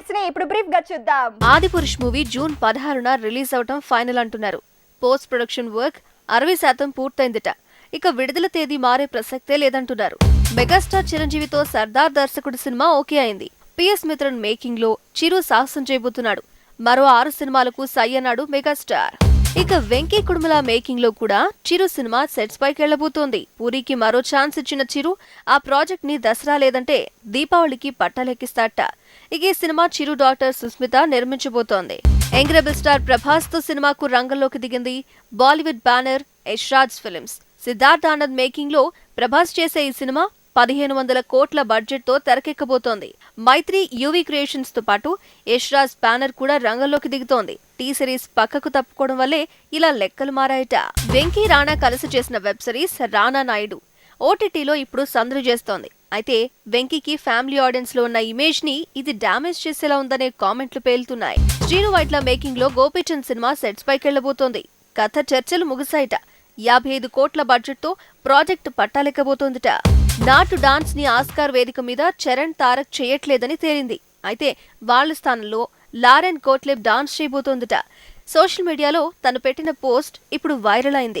అప్డేట్స్ని ఇప్పుడు బ్రీఫ్గా చూద్దాం. ఆదిపురుష్ మూవీ జూన్ పదహారున రిలీజ్ అవటం ఫైనల్ అంటున్నారు. పోస్ట్ ప్రొడక్షన్ వర్క్ అరవై శాతం పూర్తయిందిట. ఇక విడుదల తేదీ మారే ప్రసక్తే లేదంటున్నారు. మెగాస్టార్ చిరంజీవితో సర్దార్ దర్శకుడి సినిమా ఓకే అయింది. పిఎస్ మిత్రన్ మేకింగ్లో చిరు సాహసం చేయబోతున్నాడు. మరో ఆరు సినిమాలకు సై అన్నాడు మెగాస్టార్. ఇక వెంకీ కుడుమల మేకింగ్లో కూడా చిరు సినిమా సెట్స్ పైకి వెళ్ళబోతోంది పూరికి మరో ఛాన్స్ ఇచ్చిన చిరు ఆ ప్రాజెక్ట్ని దసరా లేదంటే దీపావళికి పట్టలెక్కిస్తాట ఇక ఈ సినిమా చిరు డాక్టర్ సుస్మిత నిర్మించబోతోంది. ఎంగ్రెబుల్ స్టార్ ప్రభాస్తో సినిమాకు రంగంలోకి దిగింది Bollywood banner Yash Raj films. Siddharth Anand మేకింగ్లో Prabhas చేసే ఈ సినిమా పదిహేను వందల కోట్ల బడ్జెట్తో తెరకెక్కబోతోంది. మైత్రి యూవీ క్రియేషన్స్తో పాటు యష్రాజ్ బ్యానర్ కూడా రంగంలోకి దిగుతోంది. టీ సిరీస్ పక్కకు తప్పుకోవడం వల్లే ఇలా లెక్కలు మారాయట. వెంకీ రాణా కలిసి చేసిన వెబ్ సిరీస్ రానా నాయుడు. ఓటీటీలో ఇప్పుడు సందడి చేస్తోంది. అయితే వెంకీకి ఫ్యామిలీ ఆడియన్స్లో ఉన్న ఇమేజ్ని ఇది డ్యామేజ్ చేసేలా ఉందనే కామెంట్లు పేలుతున్నాయి. శ్రీను వైట్ల మేకింగ్లో గోపీచంద్ సినిమా సెట్స్ పైకెళ్ళబోతోంది కథ చర్చలు ముగిసాయిట యాభై ఐదు కోట్ల బడ్జెట్తో ప్రాజెక్ట్ పట్టాలెక్కబోతోందిట. నాటు డాన్స్ని ఆస్కార్ వేదిక మీద చరణ్ తారక్ చేయట్లేదని తేలింది. అయితే వాళ్ళ స్థానంలో లారెన్ కోట్లెబ్ డాన్స్ చేయబోతోందిట. సోషల్ మీడియాలో తను పెట్టిన పోస్ట్ ఇప్పుడు వైరల్ అయింది.